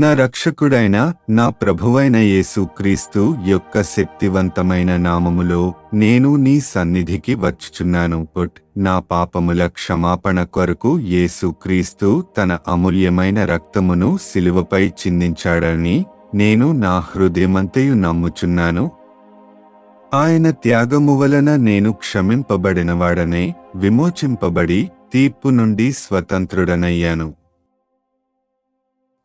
నా రక్షకుడైన నా ప్రభువైన యేసుక్రీస్తు యొక్క శక్తివంతమైన నామములో నేను నీ సన్నిధికి వచ్చుచున్నాను. పుట్ నా పాపముల క్షమాపణ కొరకు యేసుక్రీస్తు తన అమూల్యమైన రక్తమును శిలువపై చిందించాడని నేను నా హృదయమంతయు నమ్ముచున్నాను. ఆయన త్యాగము వలన నేను క్షమింపబడినవాడనే విమోచింపబడి తీర్పు నుండి స్వతంత్రుడనయ్యాను.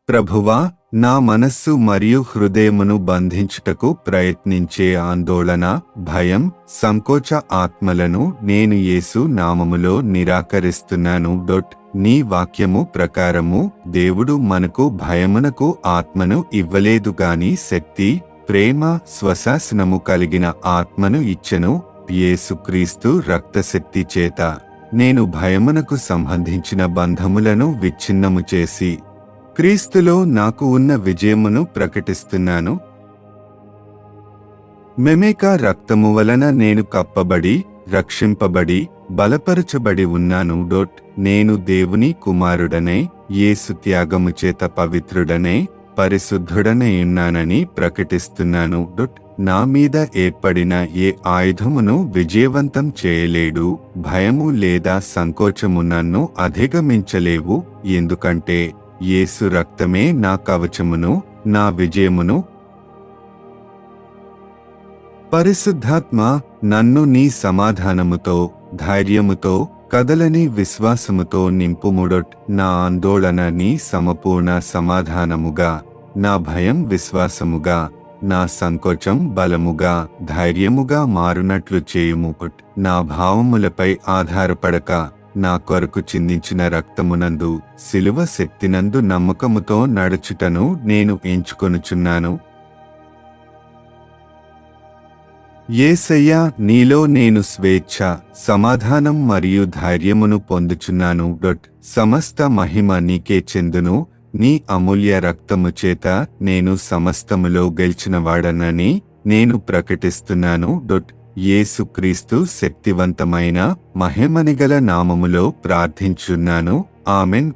ప్రభువా నా మనస్సు మరియు హృదయమును బంధించుటకు ప్రయత్నించే ఆందోళన భయం సంకోచ ఆత్మలను నేను యేసు నామములో నిరాకరిస్తున్నాను. డొట్ నీ వాక్యము ప్రకారము దేవుడు మనకు భయమునకు ఆత్మను ఇవ్వలేదు గాని శక్తి ప్రేమ స్వశాసనము కలిగిన ఆత్మను ఇచ్చెను. యేసుక్రీస్తు రక్తశక్తి చేత నేను భయమునకు సంబంధించిన బంధములను విచ్ఛిన్నము చేసి క్రీస్తులో నాకు ఉన్న విజయమును ప్రకటిస్తున్నాను. మెమేకా రక్తము వలన నేను కప్పబడి రక్షింపబడి బలపరచబడి ఉన్నాను. డొట్ నేను దేవుని కుమారుడనే యేసు త్యాగము చేత పవిత్రుడనే పరిశుద్ధుడనే ఉన్నానని ప్రకటిస్తున్నాను. డొట్ నా మీద ఏర్పడిన ఏ ఆయుధమును విజయవంతం చేయలేడు. భయము లేదా సంకోచము నన్ను అధిగమించలేవు. ఎందుకంటే యేసు రక్తమే నా కవచమును నా విజయమును. పరిశుద్ధాత్మ నన్ను నీ సమాధానముతో ధైర్యముతో కదలని విశ్వాసముతో నింపుముడొట్ నా ఆందోళన నీ సమపూర్ణ సమాధానముగా నా భయం విశ్వాసముగా నా సంకోచం బలముగా ధైర్యముగా మారునట్లు చేయుముపుట్ నా భావములపై ఆధారపడక. నా కొరకు చిందించిన రక్తమునందు శిలువ శక్తినందు నమ్మకముతో నడుచుటను నేను ఎంచుకొనుచున్నాను. ఏసయ్యా నీలో నేను స్వేచ్ఛ సమాధానం మరియు ధైర్యమును పొందుచున్నాను. డొట్ సమస్త మహిమ నీకే చెందును. నీ అమూల్య రక్తము చేత నేను సమస్తములో గెలిచినవాడనని నేను ప్రకటిస్తున్నాను. డొట్ యేసుక్రీస్తు శక్తివంతమైన మహిమనిగల నామములో ప్రార్థించున్నాను. ఆమెన్.